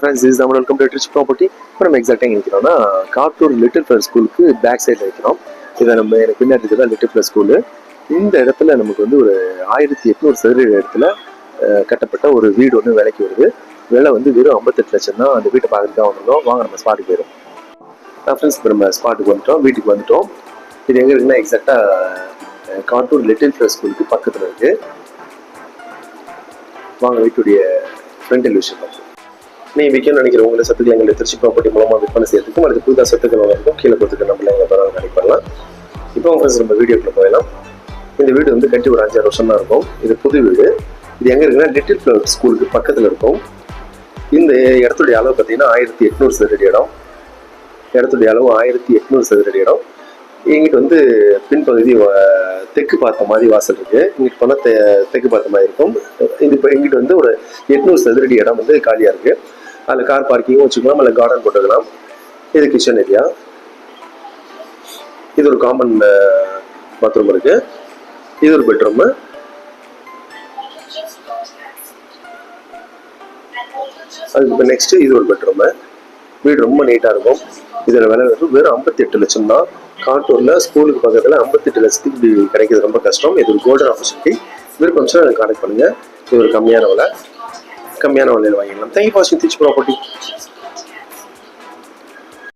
Friends is நம்ம welcome to rich property இப்போ நம்ம எக்ஸாக்டாக நிற்கிறோம்னா காட்டூர் லிட்டில் ஃபிளர் ஸ்கூலுக்கு பேக் சைடில் இருக்கிறோம் இதை நம்ம எனக்கு பின்னாடி இருக்கிறதா லிட்டில் ஃபிளர் ஸ்கூலு இந்த இடத்துல நமக்கு வந்து ஒரு ஆயிரத்தி எட்நூறு சதுர இடத்துல கட்டப்பட்ட ஒரு வீடு ஒன்று விலைக்கு வருது. விலை வந்து வெறும் ஐம்பத்தெட்டு லட்சம் தான். அந்த வீட்டை பார்க்கறதுக்காக வந்திருந்தோம். வாங்க நம்ம ஸ்பாட்டுக்கு போயிடும். ஃப்ரெண்ட்ஸ் இப்போ நம்ம ஸ்பாட்டுக்கு வந்துட்டோம். வீட்டுக்கு வந்துட்டோம். இது எங்கே இருக்குன்னா எக்ஸாக்டாக காட்டூர் லிட்டில் ஃபிளர் ஸ்கூலுக்கு பக்கத்தில் இருக்குது வாங்க வீட்டுடைய ஃப்ரண்ட் எலிவேஷன் பார்ப்போம் நீ விற்கணும்னு நினைக்கிற உங்களை சத்துக்கள் எங்களை திருச்சி ப்ராப்பர்ட்டி மூலமாக விற்பனை செய்யறதுக்கும் அல்லது புதுதாக சத்துக்கள் வாங்கறதுக்கும் கீழே கொடுத்துக்க நம்மள எங்களை பரவாயில்ல கனெக்ட் பண்ணலாம். இப்போ ஃப்ரெண்ட்ஸ் நம்ம வீடியோக்குள்ள போயிடலாம். இந்த வீடு வந்து கட்டி ஒரு அஞ்சாறு வருஷம் தான் இருக்கும். இது புது வீடு. இது எங்கே இருக்குன்னா லிட்டில் ஃப்ளவர் ஸ்கூலுக்கு பக்கத்தில் இருக்கும். இந்த இடத்துடைய அளவு பார்த்தீங்கன்னா ஆயிரத்தி எட்நூறு சதுரடி இடம். இடத்துடைய அளவு ஆயிரத்தி எட்நூறு சதுரடி இடம். எங்கிட்ட வந்து பின்பகுதி தெக்கு தெற்கு பார்த்த மாதிரி வாசல் இருக்கு. இங்கிட்டு போனால் தெ தெற்கு பார்த்த மாதிரி இருக்கும். இது இப்போ எங்கிட்ட வந்து ஒரு எட்நூறு சதுரடி இடம் வந்து காலியாக இருக்குது அதில் கார் பார்க்கிங்கும் வச்சுக்கலாம் அதில் கார்டன் போட்டுக்கலாம். இது கிச்சன் ஏரியா இது ஒரு காமன் பாத்ரூம் இருக்கு. இது ஒரு பெட்ரூம் அதுக்கு நெக்ஸ்ட் இது ஒரு பெட்ரூம் வீடு ரொம்ப நீட்டாக இருக்கும். இதில் விலை வெறும் வெறும் ஐம்பத்தி எட்டு லட்சம் தான். காட்டூரில் ஸ்கூலுக்கு பக்கத்தில் ஐம்பத்தெட்டு லட்சத்துக்கு இப்படி கிடைக்கிறது ரொம்ப கஷ்டம். இது ஒரு கோல்டன் ஆப்பர்ச்சுனிட்டி விருப்பம் சார் எனக்கு கான்டெக்ட் பண்ணுங்கள் இது ஒரு கம்மியான விலை. கம்மியான விலையில் வாங்கிடலாம். தேங்க்யூ ஃபார் வாட்சிங் டீச் ப்ராப்பர்ட்டி